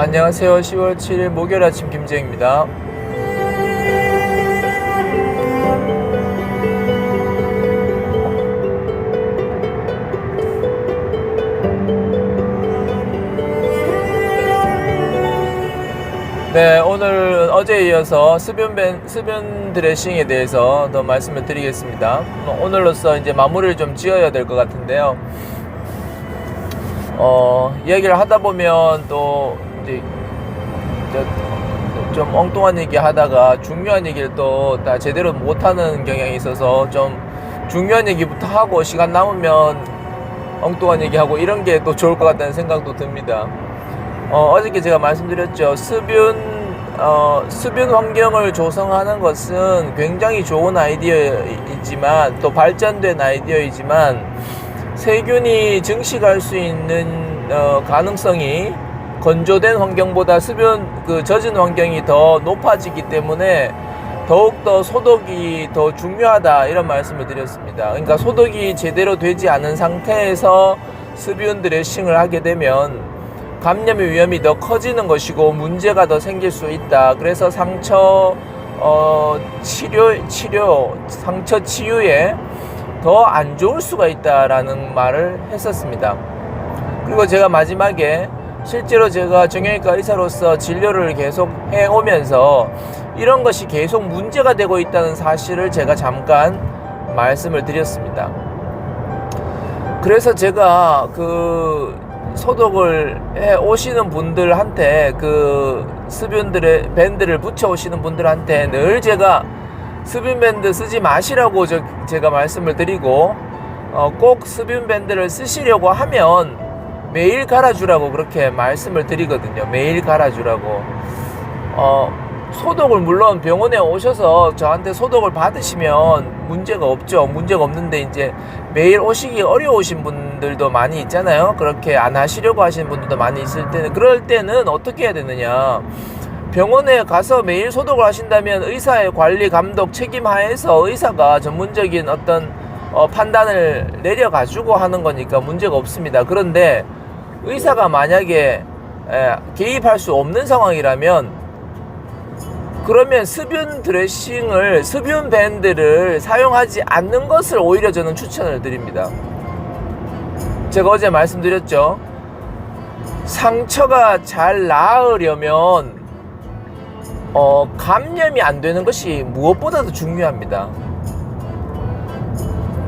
안녕하세요. 10월 7일 목요일 아침 김재입니다. 네, 오늘 어제에 이어서 수변 벤, 수변 드레싱에 대해서 더 말씀을 드리겠습니다. 오늘로써 이제 마무리를 좀 지어야 될 것 같은데요. 어, 이야기를 하다 보면 또 저- 좀 엉뚱한 얘기 하다가 중요한 얘기를 또 다 제대로 못하는 경향이 있어서 좀 중요한 얘기부터 하고 시간 남으면 엉뚱한 얘기하고 이런 게 또 좋을 것 같다는 생각도 듭니다. 어, 어저께 제가 말씀드렸죠. 수변, 어, 수변 환경을 조성하는 것은 굉장히 좋은 아이디어이지만 또 발전된 아이디어이지만 세균이 증식할 수 있는 어, 가능성이 건조된 환경보다 수변 그 젖은 환경이 더 높아지기 때문에 더욱더 소독이 더 중요하다 이런 말씀을 드렸습니다. 그러니까 소독이 제대로 되지 않은 상태에서 수변 드레싱을 하게 되면 감염의 위험이 더 커지는 것이고 문제가 더 생길 수 있다. 그래서 상처 어, 치료 치료 상처 치유에 더 안 좋을 수가 있다라는 말을 했었습니다. 그리고 제가 마지막에 실제로 제가 정형외과 의사로서 진료를 계속 해오면서 이런 것이 계속 문제가 되고 있다는 사실을 제가 잠깐 말씀을 드렸습니다. 그래서 제가 그 소독을 해 오시는 분들한테 그 수변들의 밴드를 붙여 오시는 분들한테 늘 제가 수변 밴드 쓰지 마시라고 저, 제가 말씀을 드리고 어, 꼭 수변 밴드를 쓰시려고 하면 매일 갈아주라고 그렇게 말씀을 드리거든요. 매일 갈아주라고. 어, 소독을 물론 병원에 오셔서 저한테 소독을 받으시면 문제가 없죠. 문제가 없는데 이제 매일 오시기 어려우신 분들도 많이 있잖아요. 그렇게 안 하시려고 하시는 분들도 많이 있을 때는 그럴 때는 어떻게 해야 되느냐? 병원에 가서 매일 소독을 하신다면 의사의 관리 감독 책임 하에서 의사가 전문적인 어떤 어, 판단을 내려가지고 하는 거니까 문제가 없습니다. 그런데 의사가 만약에 에, 개입할 수 없는 상황이라면 그러면 수분 드레싱을 수분 밴드를 사용하지 않는 것을 오히려 저는 추천을 드립니다. 제가 어제 말씀드렸죠. 상처가 잘 나으려면 어, 감염이 안 되는 것이 무엇보다도 중요합니다.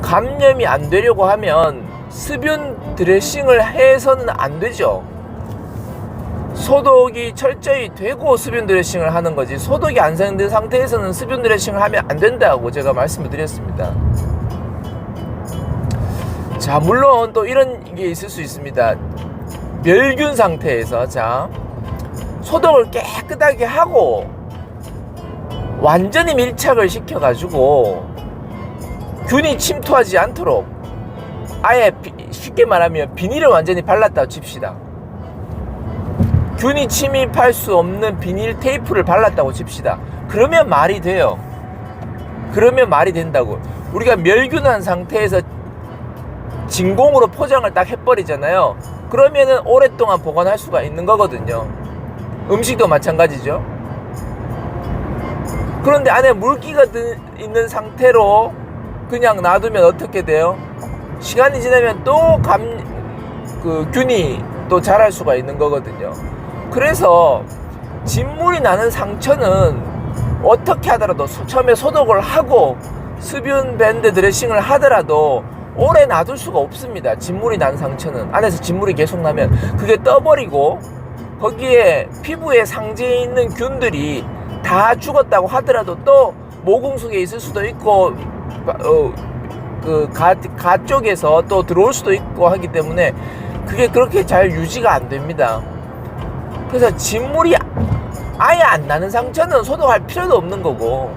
감염이 안 되려고 하면 수분 드레싱을 해서는 안 되죠. 소독이 철저히 되고 수분 드레싱을 하는 거지 소독이 안된 상태에서는 수분 드레싱을 하면 안 된다고 제가 말씀을 드렸습니다. 자, 물론 또 이런 게 있을 수 있습니다. 멸균 상태에서 자 소독을 깨끗하게 하고 완전히 밀착을 시켜가지고 균이 침투하지 않도록 아예 비- 쉽게 말하면 비닐을 완전히 발랐다 칩시다. 균이 침입할 수 없는 비닐 테이프를 발랐다고 칩시다. 그러면 말이 돼요. 그러면 말이 된다고. 우리가 멸균한 상태에서 진공으로 포장을 딱 해버리잖아요. 그러면은 오랫동안 보관할 수가 있는 거거든요. 음식도 마찬가지죠. 그런데 안에 물기가 드- 있는 상태로 그냥 놔두면 어떻게 돼요? 시간이 지나면 또 감, 그 균이 또 자랄 수가 있는 거거든요. 그래서 진물이 나는 상처는 어떻게 하더라도 소- 처음에 소독을 하고 수분 밴드 드레싱을 하더라도 오래 놔둘 수가 없습니다. 진물이 난 상처는 안에서 진물이 계속 나면 그게 떠버리고 거기에 피부에 상지에 있는 균들이 다 죽었다고 하더라도 또 모공 속에 있을 수도 있고 어, 그 가 가 쪽에서 또 들어올 수도 있고 하기 때문에 그게 그렇게 잘 유지가 안 됩니다. 그래서 진물이 아예 안 나는 상처는 소독할 필요도 없는 거고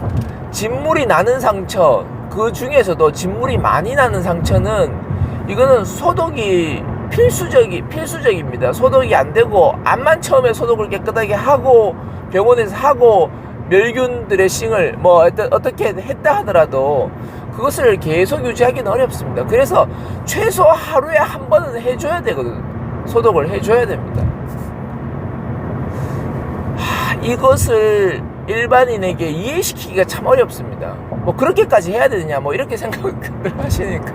진물이 나는 상처 그 중에서도 진물이 많이 나는 상처는 이거는 소독이 필수적이 필수적입니다. 소독이 안 되고 암만 처음에 소독을 깨끗하게 하고 병원에서 하고 멸균 드레싱을 뭐 어떻게 했다 하더라도 그것을 계속 유지하기는 어렵습니다. 그래서 최소 하루에 한 번은 해줘야 되거든. 소독을 해줘야 됩니다. 이것을 일반인에게 이해시키기가 참 어렵습니다. 뭐 그렇게까지 해야 되느냐 뭐 이렇게 생각을 하시니까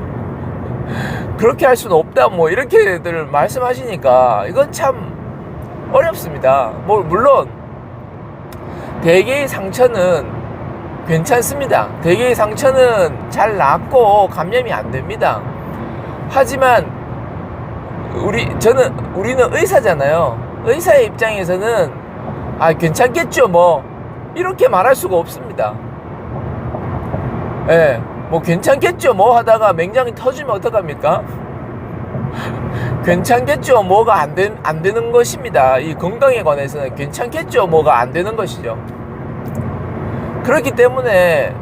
그렇게 할 수는 없다 뭐 이렇게들 말씀하시니까 이건 참 어렵습니다. 뭐 물론 대개의 상처는 괜찮습니다. 대개의 상처는 잘 낫고 감염이 안 됩니다. 하지만 우리 저는 우리는 의사잖아요. 의사의 입장에서는 아 괜찮겠죠 뭐 이렇게 말할 수가 없습니다. 예, 뭐 괜찮겠죠 뭐 하다가 맹장이 터지면 어떡합니까? 괜찮겠죠 뭐가 안, 된, 안 되는 것입니다. 이 건강에 관해서는 괜찮겠죠 뭐가 안 되는 것이죠. 그렇기 때문에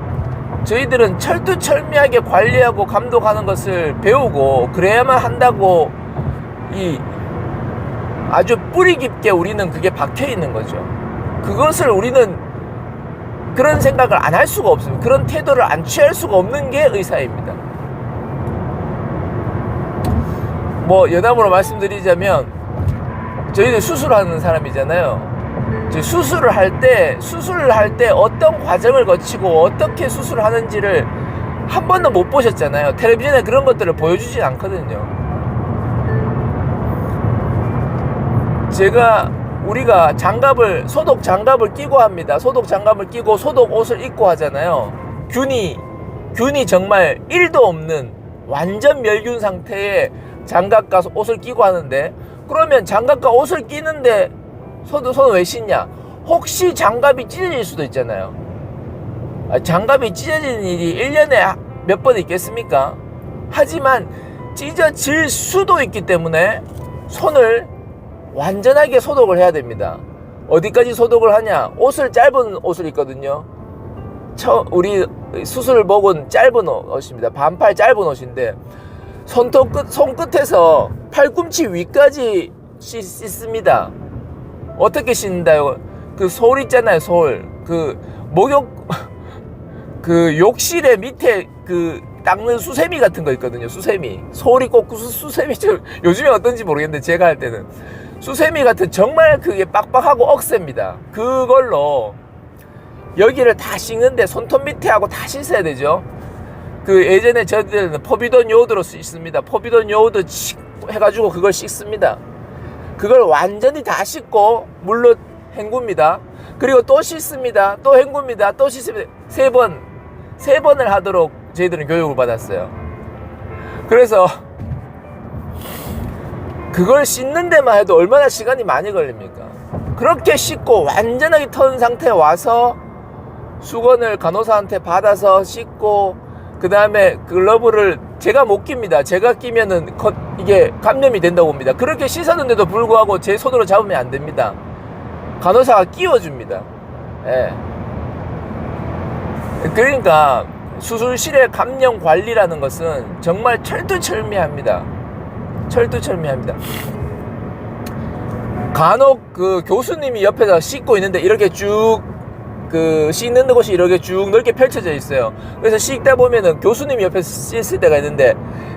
저희들은 철두철미하게 관리하고 감독하는 것을 배우고 그래야만 한다고 이 아주 뿌리 깊게 우리는 그게 박혀 있는 거죠. 그것을 우리는 그런 생각을 안 할 수가 없습니다. 그런 태도를 안 취할 수가 없는 게 의사입니다. 뭐 여담으로 말씀드리자면 저희들 수술하는 사람이잖아요. 수술을 할 때 수술을 할 때 어떤 과정을 거치고 어떻게 수술을 하는지를 한 번도 못 보셨잖아요. 텔레비전에 그런 것들을 보여주진 않거든요. 제가 우리가 장갑을 소독 장갑을 끼고 합니다. 소독 장갑을 끼고 소독 옷을 입고 하잖아요. 균이 균이 정말 1도 없는 완전 멸균 상태의 장갑과 옷을 끼고 하는데 그러면 장갑과 옷을 끼는데 손, 손을 왜 씻냐? 혹시 장갑이 찢어질 수도 있잖아요. 아, 장갑이 찢어지는 일이 1년에 몇 번 있겠습니까? 하지만 찢어질 수도 있기 때문에 손을 완전하게 소독을 해야 됩니다. 어디까지 소독을 하냐? 옷을 짧은 옷을 입거든요. 처, 우리 수술을 먹은 짧은 옷입니다. 반팔 짧은 옷인데 손톱 끝, 손끝에서 팔꿈치 위까지 씻, 씻습니다. 어떻게 씻는다요? 그 솔 있잖아요, 솔. 그 목욕 그 욕실에 밑에 그 닦는 수세미 같은 거 있거든요. 수세미. 솔이 꼭 수, 수세미 좀 요즘에 어떤지 모르겠는데 제가 할 때는 수세미 같은 정말 그게 빡빡하고 억셉니다. 그걸로 여기를 다 씻는데 손톱 밑에 하고 다 씻어야 되죠. 그 예전에 저희들은 포비돈 요오드로 씻습니다. 포비돈 요오드 해가지고 그걸 씻습니다. 그걸 완전히 다 씻고 물로 헹굽니다. 그리고 또 씻습니다. 또 헹굽니다. 또 씻습니다. 세 번, 세 번을 하도록 저희들은 교육을 받았어요. 그래서 그걸 씻는 데만 해도 얼마나 시간이 많이 걸립니까? 그렇게 씻고 완전하게 턴 상태에 와서 수건을 간호사한테 받아서 씻고 그 다음에 글러브를 제가 못 낍니다. 제가 끼면은 거- 이게 감염이 된다고 봅니다. 그렇게 씻었는데도 불구하고 제 손으로 잡으면 안 됩니다. 간호사가 끼워줍니다. 예. 그러니까 수술실의 감염 관리라는 것은 정말 철두철미합니다. 철두철미합니다. 간혹 그 교수님이 옆에서 씻고 있는데 이렇게 쭉 그 씻는 곳이 이렇게 쭉 넓게 펼쳐져 있어요. 그래서 씻다 보면은 교수님이 옆에서 씻을 때가 있는데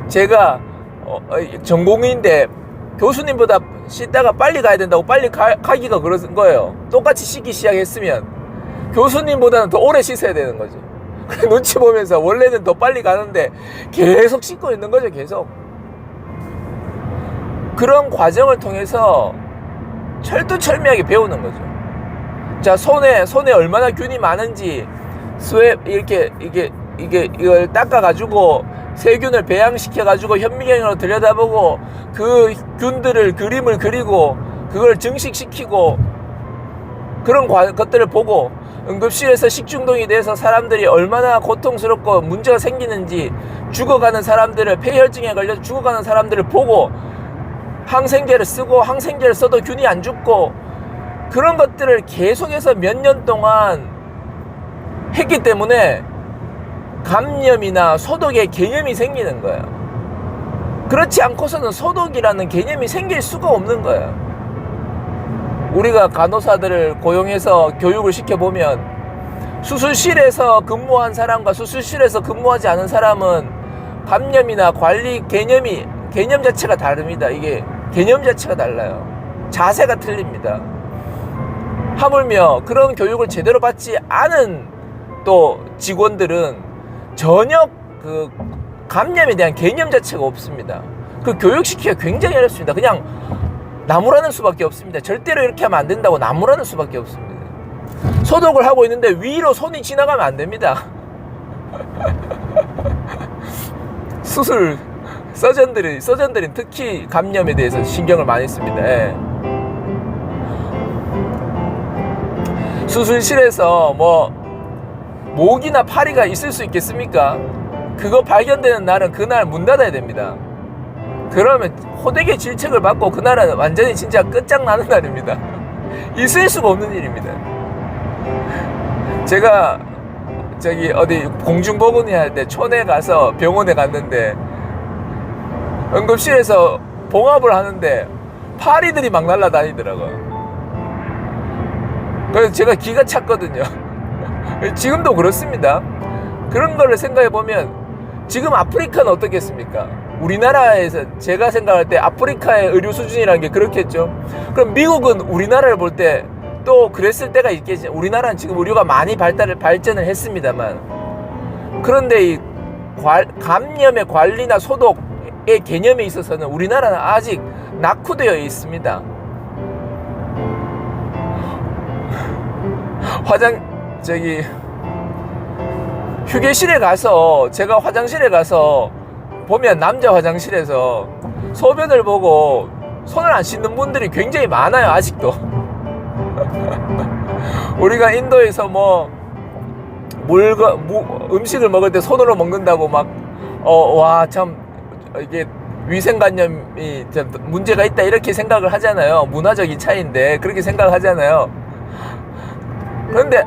제가 어, 어, 전공의인데 교수님보다 씻다가 빨리 가야 된다고 빨리 가, 가기가 그런 거예요. 똑같이 씻기 시작했으면 교수님보다는 더 오래 씻어야 되는 거죠. 눈치 보면서 원래는 더 빨리 가는데 계속 씻고 있는 거죠, 계속. 그런 과정을 통해서 철두철미하게 배우는 거죠. 자 손에 손에 얼마나 균이 많은지 스웹 이렇게 이게 이게 이걸 닦아 가지고 세균을 배양시켜 가지고 현미경으로 들여다보고 그 균들을 그림을 그리고 그걸 증식시키고 그런 과- 것들을 보고 응급실에서 식중독이 돼서 사람들이 얼마나 고통스럽고 문제가 생기는지 죽어가는 사람들을 폐혈증에 걸려 죽어가는 사람들을 보고 항생제를 쓰고 항생제를 써도 균이 안 죽고 그런 것들을 계속해서 몇 년 동안 했기 때문에 감염이나 소독의 개념이 생기는 거예요. 그렇지 않고서는 소독이라는 개념이 생길 수가 없는 거예요. 우리가 간호사들을 고용해서 교육을 시켜보면 수술실에서 근무한 사람과 수술실에서 근무하지 않은 사람은 감염이나 관리 개념이 개념 자체가 다릅니다. 이게 개념 자체가 달라요. 자세가 틀립니다. 하물며 그런 교육을 제대로 받지 않은 또 직원들은 전혀 그 감염에 대한 개념 자체가 없습니다. 그 교육시키기가 굉장히 어렵습니다. 그냥 나무라는 수밖에 없습니다. 절대로 이렇게 하면 안 된다고 나무라는 수밖에 없습니다. 소독을 하고 있는데 위로 손이 지나가면 안 됩니다. 수술 서전들이 서전들은 특히 감염에 대해서 신경을 많이 씁니다. 예. 수술실에서 뭐 모기나 파리가 있을 수 있겠습니까? 그거 발견되는 날은 그날 문 닫아야 됩니다. 그러면 호되게 질책을 받고 그날은 완전히 진짜 끝장나는 날입니다. 있을 수가 없는 일입니다. 제가 저기 어디 공중보건이 할 때 촌에 가서 병원에 갔는데 응급실에서 봉합을 하는데 파리들이 막 날아다니더라고요. 그래서 제가 기가 찼거든요. 지금도 그렇습니다. 그런 거를 생각해 보면 지금 아프리카는 어떻겠습니까? 우리나라에서 제가 생각할 때 아프리카의 의료 수준이라는 게 그렇겠죠. 그럼 미국은 우리나라를 볼 때 또 그랬을 때가 있겠지. 우리나라는 지금 의료가 많이 발달을 발전을 했습니다만 그런데 이 관- 감염의 관리나 소독의 개념에 있어서는 우리나라는 아직 낙후되어 있습니다. 화장 저기 휴게실에 가서 제가 화장실에 가서 보면 남자 화장실에서 소변을 보고 손을 안 씻는 분들이 굉장히 많아요 아직도. 우리가 인도에서 뭐 물과 무, 음식을 먹을 때 손으로 먹는다고 막 어 와 참 이게 위생관념이 좀 문제가 있다 이렇게 생각을 하잖아요. 문화적인 차이인데 그렇게 생각을 하잖아요 그런데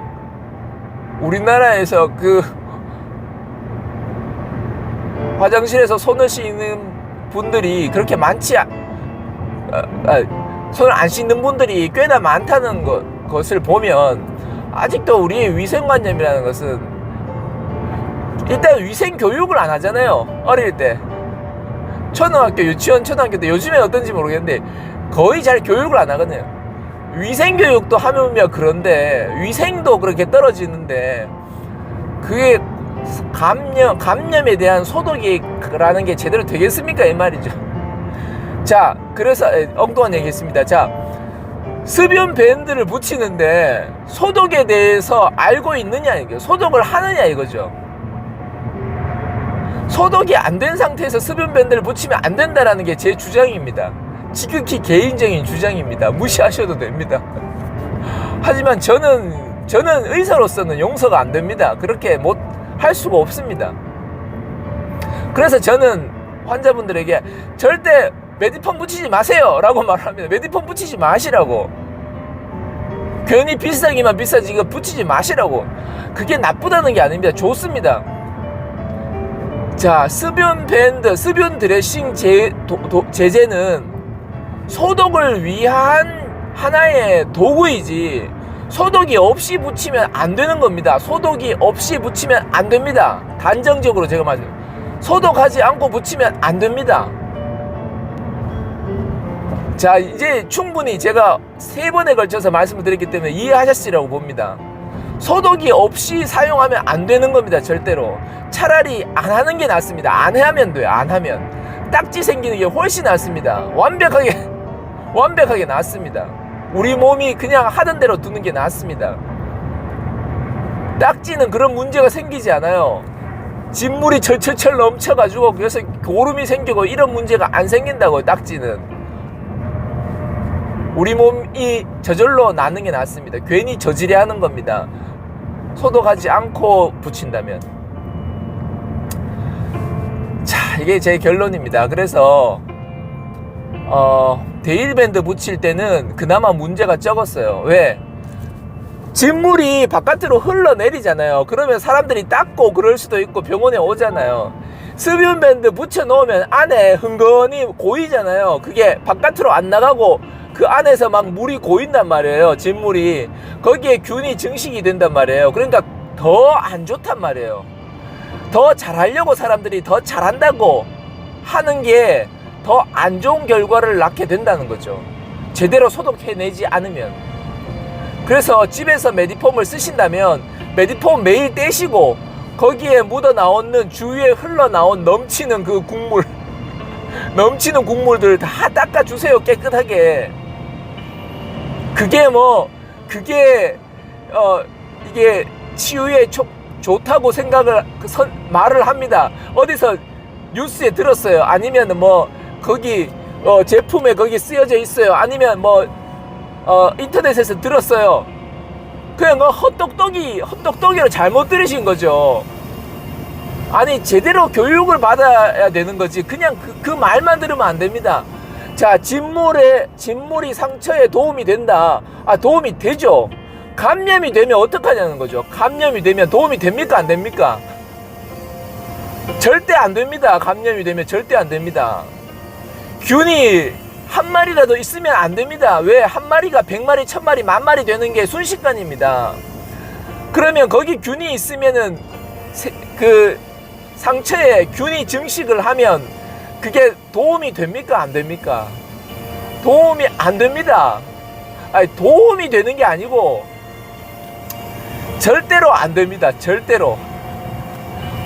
우리나라에서 그 화장실에서 손을 씻는 분들이 그렇게 많지 않, 아, 아, 손을 안 씻는 분들이 꽤나 많다는 것, 것을 보면 아직도 우리의 위생관념이라는 것은 일단 위생 교육을 안 하잖아요 어릴 때. 초등학교 유치원 초등학교 때 요즘에 어떤지 모르겠는데 거의 잘 교육을 안 하거든요 위생 교육도 하면며 그런데 위생도 그렇게 떨어지는데 그게 감염 감염에 대한 소독이라는 게 제대로 되겠습니까 이 말이죠. 자 그래서 에, 엉뚱한 얘기 했습니다. 자 습연 밴드를 붙이는데 소독에 대해서 알고 있느냐 이거 소독을 하느냐 이거죠. 소독이 안 된 상태에서 습연 밴드를 붙이면 안 된다라는 게 제 주장입니다. 지극히 개인적인 주장입니다. 무시하셔도 됩니다. 하지만 저는 저는 의사로서는 용서가 안 됩니다. 그렇게 못 할 수가 없습니다. 그래서 저는 환자분들에게 절대 메디폰 붙이지 마세요라고 말합니다. 메디폰 붙이지 마시라고. 괜히 비싸기만 비싸지 이거 붙이지 마시라고. 그게 나쁘다는 게 아닙니다. 좋습니다. 자, 습연 밴드, 습연 드레싱 제, 도, 도, 제제는 소독을 위한 하나의 도구이지 소독이 없이 붙이면 안 되는 겁니다. 소독이 없이 붙이면 안 됩니다. 단정적으로 제가 말씀. 소독하지 않고 붙이면 안 됩니다. 자, 이제 충분히 제가 세 번에 걸쳐서 말씀을 드렸기 때문에 이해하셨으리라고 봅니다. 소독이 없이 사용하면 안 되는 겁니다. 절대로. 차라리 안 하는 게 낫습니다. 안 하면 돼요. 안 하면. 딱지 생기는 게 훨씬 낫습니다. 완벽하게, 완벽하게 낫습니다. 우리 몸이 그냥 하던 대로 두는 게 낫습니다. 딱지는 그런 문제가 생기지 않아요. 진물이 철철철 넘쳐가지고 그래서 고름이 생기고 이런 문제가 안 생긴다고요. 딱지는. 우리 몸이 저절로 나는 게 낫습니다. 괜히 저질해 하는 겁니다. 소독하지 않고 붙인다면. 자, 이게 제 결론입니다. 그래서, 어, 데일밴드 붙일 때는 그나마 문제가 적었어요. 왜? 진물이 바깥으로 흘러내리잖아요. 그러면 사람들이 닦고 그럴 수도 있고 병원에 오잖아요. 습연밴드 붙여놓으면 안에 흥건히 고이잖아요. 그게 바깥으로 안 나가고 그 안에서 막 물이 고인단 말이에요. 진물이. 거기에 균이 증식이 된단 말이에요. 그러니까 더 안 좋단 말이에요. 더 잘하려고 사람들이 더 잘한다고 하는 게 더 안 좋은 결과를 낳게 된다는 거죠. 제대로 소독해내지 않으면. 그래서 집에서 메디폼을 쓰신다면 메디폼 매일 떼시고 거기에 묻어 나오는 주위에 흘러 나온 넘치는 그 국물 넘치는 국물들 다 닦아 주세요 깨끗하게 그게 뭐 그게 어 이게 치유에 조, 좋다고 생각을 그 선, 말을 합니다 어디서 뉴스에 들었어요 아니면 뭐 거기 어 제품에 거기 쓰여져 있어요 아니면 뭐 어, 인터넷에서 들었어요. 그냥 그 헛똑똑이, 헛똑똑이로 잘못 들으신 거죠. 아니, 제대로 교육을 받아야 되는 거지. 그냥 그, 그 말만 들으면 안 됩니다. 자, 진물에, 진물이 상처에 도움이 된다. 아, 도움이 되죠. 감염이 되면 어떡하냐는 거죠. 감염이 되면 도움이 됩니까? 안 됩니까? 절대 안 됩니다. 감염이 되면 절대 안 됩니다. 균이 한 마리라도 있으면 안 됩니다. 왜? 한 마리가 백 마리, 천 마리, 만 마리 되는 게 순식간입니다. 그러면 거기 균이 있으면은 세- 그 상처에 균이 증식을 하면 그게 도움이 됩니까? 안 됩니까? 도움이 안 됩니다. 아니, 도움이 되는 게 아니고 절대로 안 됩니다. 절대로.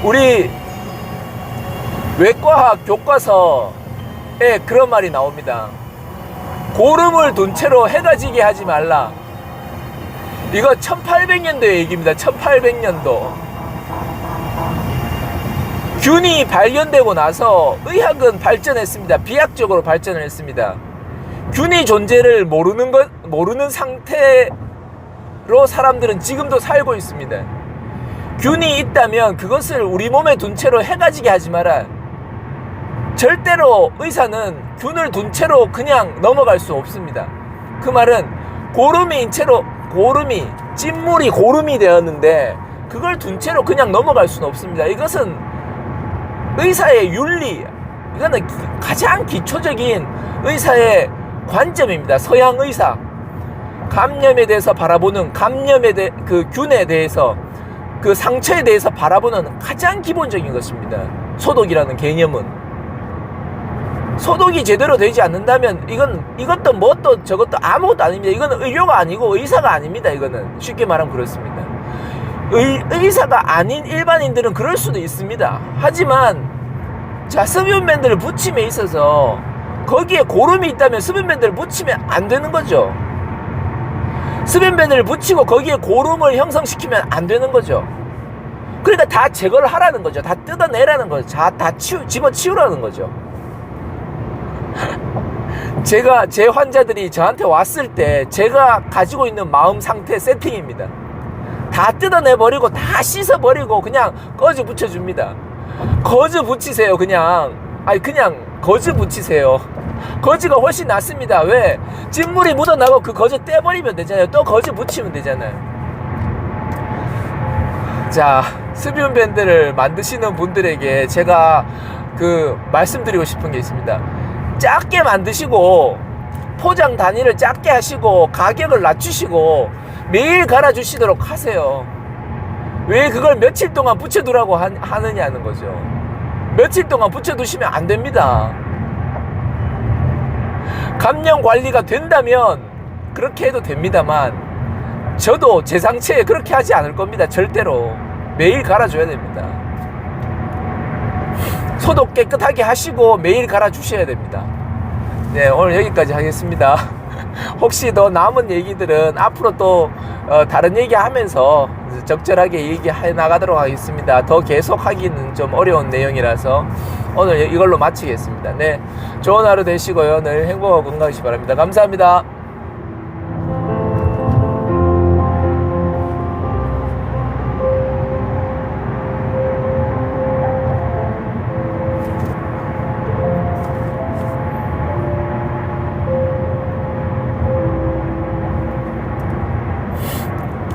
우리 외과학 교과서 에 그런 말이 나옵니다. 고름을 둔 채로 해가 지게 하지 말라. 이거 1800년도 얘기입니다. 1800년도. 균이 발견되고 나서 의학은 발전했습니다. 비약적으로 발전을 했습니다. 균이 존재를 모르는 것, 모르는 상태로 사람들은 지금도 살고 있습니다. 균이 있다면 그것을 우리 몸에 둔 채로 해가 지게 하지 마라. 절대로 의사는 균을 둔 채로 그냥 넘어갈 수 없습니다. 그 말은 고름이 인채로 고름이 찐물이 고름이 되었는데 그걸 둔 채로 그냥 넘어갈 수는 없습니다. 이것은 의사의 윤리 이거는 기- 가장 기초적인 의사의 관점입니다. 서양 의사 감염에 대해서 바라보는 감염에 대 그 균에 대해서 그 상처에 대해서 바라보는 가장 기본적인 것입니다. 소독이라는 개념은 소독이 제대로 되지 않는다면 이건 이것도 뭣도 저것도 아무것도 아닙니다. 이거는 의료가 아니고 의사가 아닙니다. 이거는 쉽게 말하면 그렇습니다. 의, 의사가 아닌 일반인들은 그럴 수도 있습니다. 하지만 자 수면밴드를 붙임에 있어서 거기에 고름이 있다면 수면밴드를 붙이면 안 되는 거죠. 수면밴드를 붙이고 거기에 고름을 형성시키면 안 되는 거죠. 그러니까 다 제거를 하라는 거죠. 다 뜯어내라는 거죠. 다, 다 치우, 집어치우라는 거죠. 제가 제 환자들이 저한테 왔을 때 제가 가지고 있는 마음 상태 세팅입니다. 다 뜯어내 버리고 다 씻어 버리고 그냥 거즈 붙여 줍니다. 거즈 붙이세요 그냥 아니 그냥 거즈 붙이세요. 거즈가 훨씬 낫습니다. 왜? 진물이 묻어나고 그 거즈 떼버리면 되잖아요. 또 거즈 붙이면 되잖아요. 자, 수분 밴드를 만드시는 분들에게 제가 그 말씀드리고 싶은 게 있습니다. 작게 만드시고 포장 단위를 작게 하시고 가격을 낮추시고 매일 갈아주시도록 하세요. 왜 그걸 며칠 동안 붙여두라고 하, 하느냐는 거죠. 며칠 동안 붙여두시면 안 됩니다. 감염 관리가 된다면 그렇게 해도 됩니다만 저도 제 상체에 그렇게 하지 않을 겁니다. 절대로 매일 갈아줘야 됩니다. 소독 깨끗하게 하시고 매일 갈아주셔야 됩니다. 네, 오늘 여기까지 하겠습니다. 혹시 더 남은 얘기들은 앞으로 또 어, 다른 얘기 하면서 적절하게 얘기해 나가도록 하겠습니다. 더 계속 하기는 좀 어려운 내용이라서 오늘 이걸로 마치겠습니다. 네, 좋은 하루 되시고요. 늘 행복하고 건강하시기 바랍니다. 감사합니다.